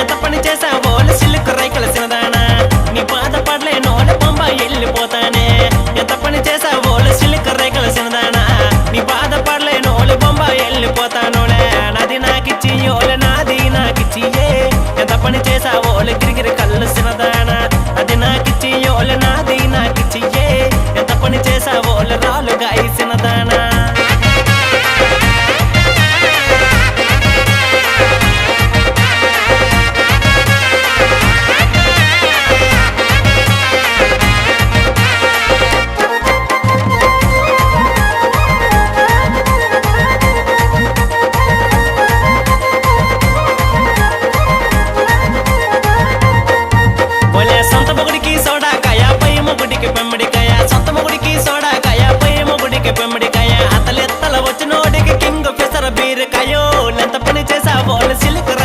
ఎంత పని చేసావో సిల్క్ రైకల సినదానా నీ బాధ పడలే నోల బొంబాయి వెళ్ళిపోతానే ఎంత పని చేసావో సిల్క్ రైకల సినదానా నీ బాధ పడలే నోలు బొంబాయి వెళ్ళిపోతానోలే నది నాకిచ్చి ఓలే సొంత మొగుడికి సోడా కాయ పై మొగుడికి పెమ్మిడికాయ. అతలెత్తల వచ్చినోడికి కింగ్ ఫిసర బీరకాయో. నెత్త పని చేసా సిలిక